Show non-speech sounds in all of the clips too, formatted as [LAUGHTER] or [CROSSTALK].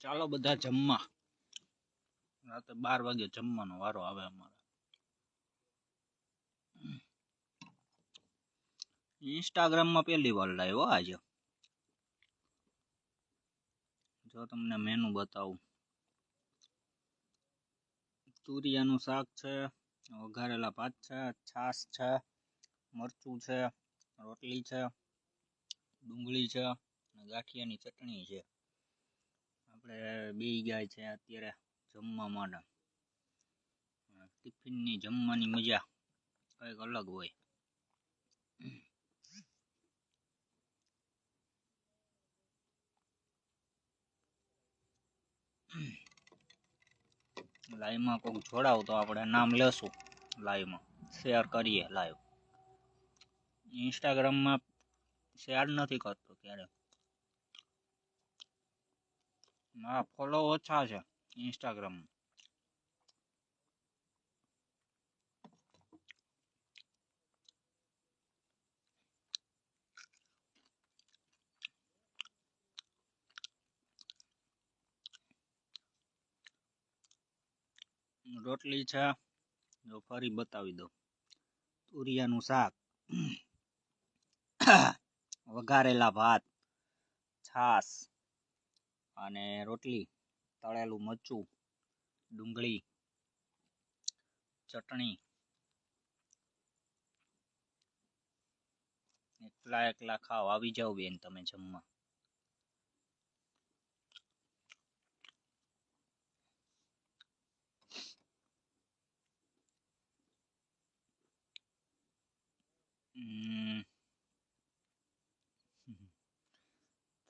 ચાલો બધા જમવા. રાતે બાર વાગે જમવાનો વારો આવે અમારે. ઇન્સ્ટાગ્રામમાં પહેલી વાર લાવ્યો આજે. જો તમને મેનુ બતાવું. તુરિયાનું શાક છે, વઘારેલા ભાત છે, છાશ છે, મરચું છે, રોટલી છે, ડુંગળી છે, અને ગાંઠિયાની ચટણી છે. આપણે બી ગયા છે અત્યારે જમવા માટે. ટિફિનની જમવાની મજા કંઈક અલગ હોય. લાઈવમાં કોઈક જોડાવ તો આપણે નામ લેશું લાઈવમાં. શેર કરીએ લાઈવ. ઇન્સ્ટાગ્રામમાં શેર નથી કરતો ક્યારે મારા ફોલો ઓછા છે ઇન્સ્ટાગ્રામ રોટલી છે, જો ફરી બતાવી દઉં. તુરિયાનું શાક. [COUGHS] વઘારેલા ભાત. છાશ. અને રોટલી, તળેલું મરચું, ડુંગળી, ચટણી, એકલા એકલા ખાવ. આવી જાઓ બેન તમે જમવા.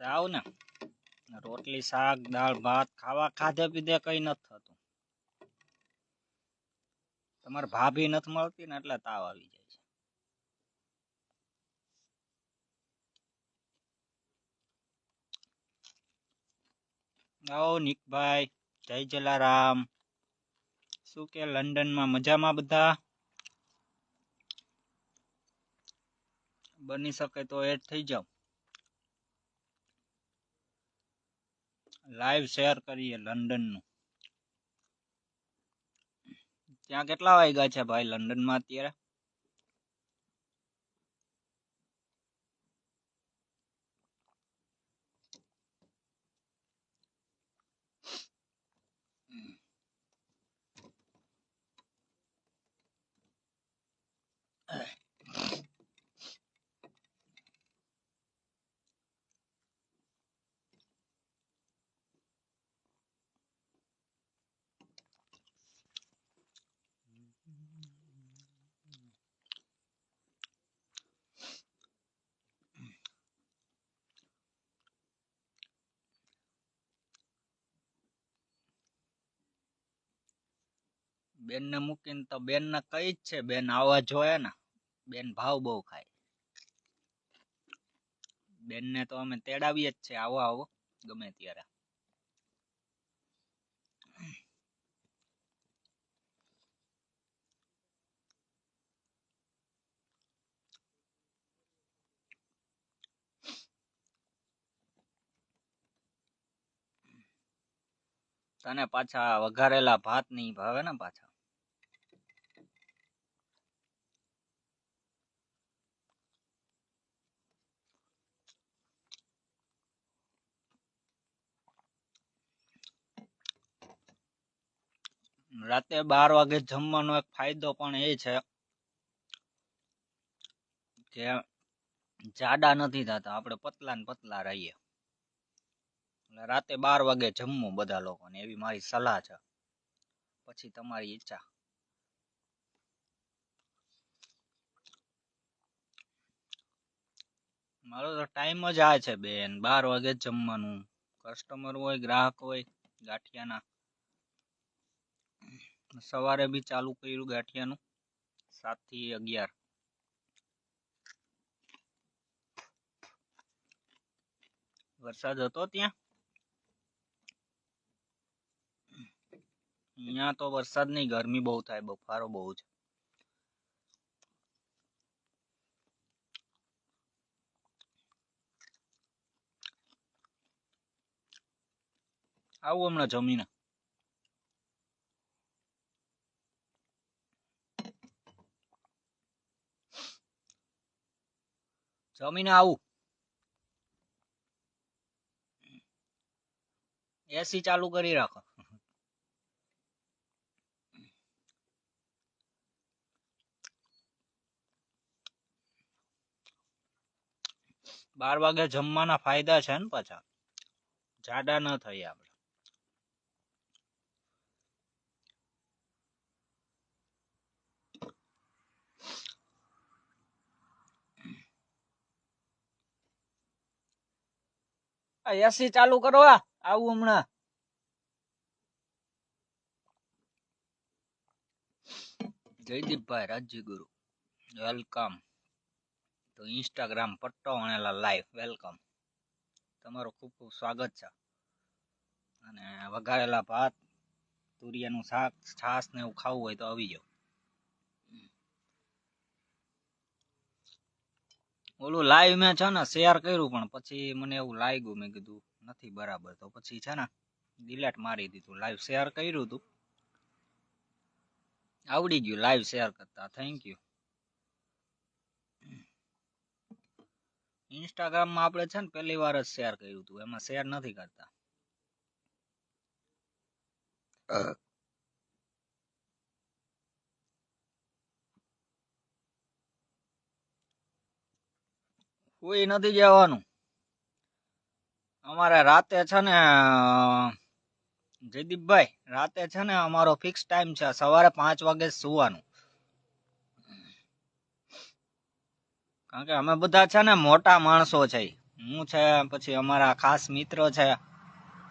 આવ ને. રોટલી, શાક, દાળ, ભાત, ખાવા, ખાધે પીધે કઈ નથી થતું. તમારે ભાભી નથી મળતી ને એટલે તાવ આવી જાય છે. આવો નિકભાઈ, જય જલારામ. શું કે લંડનમાં મજામાં બધા? બની શકે તો એડ થઈ જાઓ લાઈવ શેર કરીએ લંડનનું. ત્યાં કેટલા વાગ્યા છે ભાઈ? લંડનમાં અત્યારે? બેન ને મૂકીને તો બેન ને કઈ જ છે, બેન આવવા જોઈએ ને, બેન ભાવ બહુ ખાય. બેન ને તો અમે તેડાવીએ જ છે, આવો આવો, ગમે ત્યારે. તને પાછા વઘારેલા ભાત નહીં ભાવે ને પાછા? રાતે બાર વાગે જમવાનો એક ફાયદો પણ એ છે કે જાડા નથી થતા, આપણે પતલા ને પતલા રહીએ. રાતે બાર વાગે જમવું બધા લોકોને, એવી મારી સલાહ છે. પછી તમારી ઈચ્છા. મારો તો ટાઈમ જ આ છે બેન, બાર વાગે જમવાનું. કસ્ટમર હોય, ગ્રાહક હોય, ગાંઠિયાના. સવારે બી ચાલુ કર્યું ગાંઠિયાનું, સાતથી અગિયાર. વરસાદ હતો ત્યાં? અહીંયા તો વરસાદ નહીં, ગરમી બહુ થાય, બફારો બહુ છે. આવું હમણાં જમીને. જમીને આવું. એસી ચાલુ કરી રાખો. બાર વાગે જમવાના ફાયદા છે ને પાછા. જાડા ન થઈ આપણે. એસી ચાલુ કરવા આવું હમણાં. જયદીપભાઈ રાજ્યગુરુ વેલકમ તો ઇન્સ્ટાગ્રામ પટ્ટો વણેલા લાઈવ વેલકમ તમારું ખૂબ ખૂબ સ્વાગત છે. અને વઘારેલા ભાત, તુરિયાનું શાક, છાશ ને એવું ખાવું હોય તો આવી જાઓ. ઓલું લાઈવ મેં છે ને શેર કર્યું પણ પછી મને એવું લાગ્યું, મેં કીધું નથી બરાબર. તો પછી છે ને ડિલેટ મારી દીધું. લાઈવ શેર કર્યું હતું. આવડી ગયું લાઈવ શેર કરતા. થેન્ક યુ ઇન્સ્ટાગ્રામમાં આપણે છે ને પહેલી વાર જ શેર કર્યું હતું. એમાં શેર નથી કરતા. કોઈ નથી જવાનું. અમારે રાતે છે ને જયદીપભાઈ, રાતે છે ને અમારો ફિક્સ ટાઈમ છે, સવારે પાંચ વાગે સુવાનું. કારણ કે અમે બધા છે ને મોટા માણસો છે હું છે, પછી અમારા ખાસ મિત્ર છે.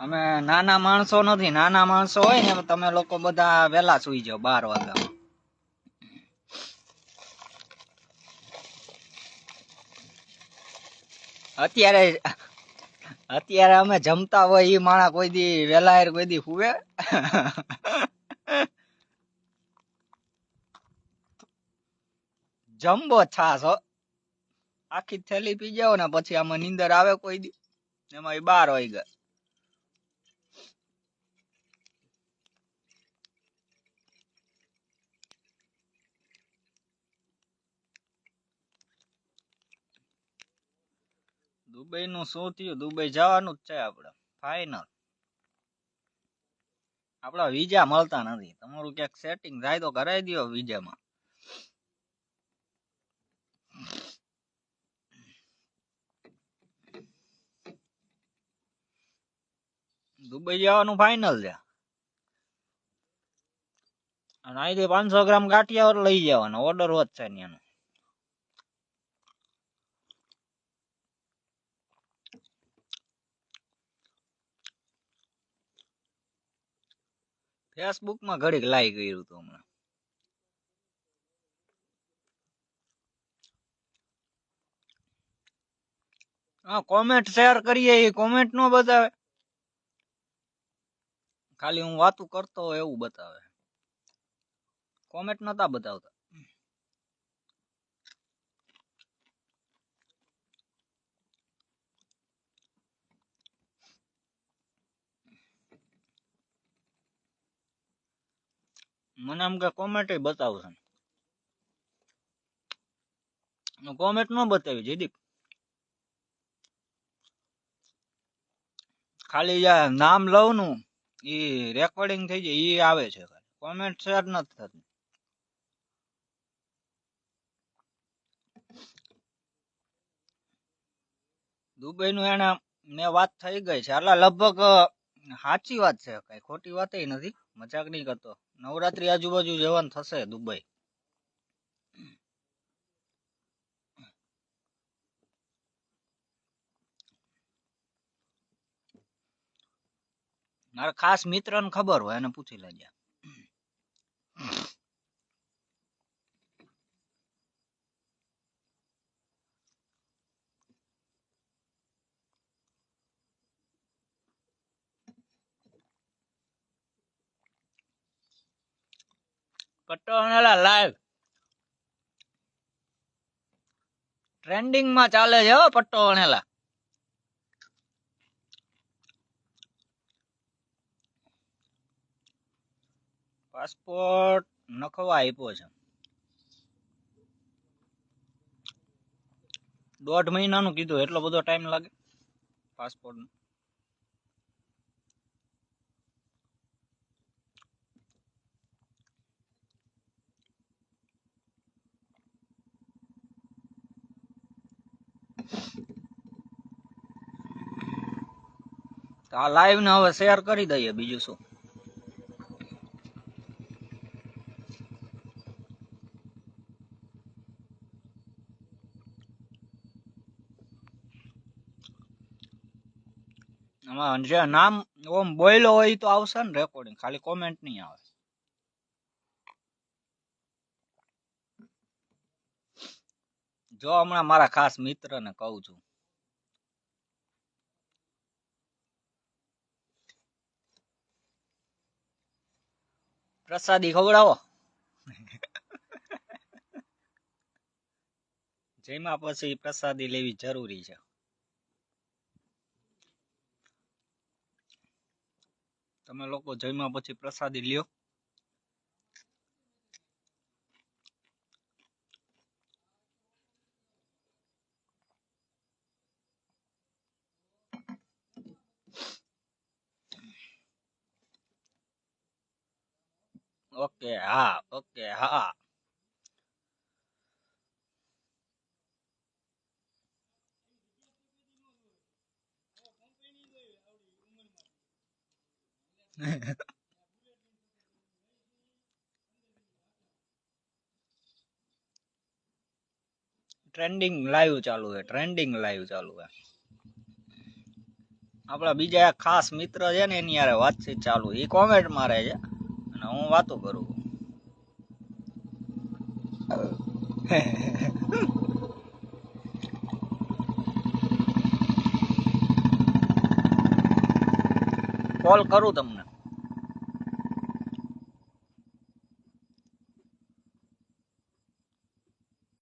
અમે નાના માણસો નથી, નાના માણસો હોય ને, તમે લોકો બધા વહેલા સુઈ જાઓ બાર વાગ્યા અત્યારે અત્યારે અમે જમતા હોય ઈ માણા કોઈ દી વેલા કોઈ દી હુવે. જમ્બો છાસ હો. આખી થેલી પી જાવ ને પછી આમાં નીંદર આવે કોઈ દી. એમાં બાર હોય ગયા દુબઈ નું શું થયું, દુબઈ જવાનું જ છે આપણે ફાઈનલ આપડા વિઝા મળતા નથી. તમારું ક્યાંક સેટિંગ થાય તો કરાવી દો વિઝામાં દુબઈ જવાનું ફાઈનલ છે. અને અહીંથી પાંચસો ગ્રામ ગાંઠિયા લઈ જવાનો. ઓર્ડર હોત છે ફેસબુકમાં ઘડીક લાઈ કર્યું હતું હમણાં. હા કોમેન્ટ શેર કરીએ, એ કોમેન્ટ નો બતાવે. ખાલી હું વાતું કરતો એવું બતાવે. કોમેન્ટ નતા બતાવતા. મને આમ કે કોમેન્ટ બતાવશે કોમેન્ટ ન. બતાવી, જયદીપ. ખાલી નામ લઉં નું ઈ રેકોર્ડિંગ થઈ જાય, એ આવે છે કોમેન્ટ શેર નથી થતી. દુબઈ નું એને, મેં વાત થઈ ગઈ છે. એટલે લગભગ સાચી વાત છે. કઈ ખોટી વાત નથી. મજાક નહીં કરતો. નવરાત્રી આજુબાજુ જવાનું થશે દુબઈ. મારા ખાસ મિત્ર ને ખબર હોય એને પૂછી લેજે. કટોણેલા લાઈવ ટ્રેન્ડિંગમાં ચાલે છે હો પટ્ટો વણેલા પાસપોર્ટ નખવા આપ્યો છે. દોઢ મહિનાનું કીધું, એટલો બધો ટાઈમ લાગે. પાસપોર્ટનો પાસપોર્ટ આ લાઈવ ને હવે શેર કરી દઈએ બીજું શું. આમાં નામ ઓમ બોયલો હોય તો આવશે ને રેકોર્ડિંગ ખાલી કોમેન્ટ નહીં આવે. જો હમણાં મારા ખાસ મિત્રને કહું છું. પ્રસાદી ખવડાવો. જેમાં પછી પ્રસાદી લેવી જરૂરી છે. તમે લોકો જમ્યા પછી પ્રસાદી લ્યો ઓકે હા ઓકે હા ટ્રેન્ડિંગ લાઈવ ચાલુ છે ટ્રેન્ડિંગ લાઈવ ચાલુ છે. આપણા બીજા ખાસ મિત્ર છે ને, એની યારે વાતચીત ચાલુ એ કોમેન્ટ મારે છે, અને હું વાતો કરું કોલ કરું તમને.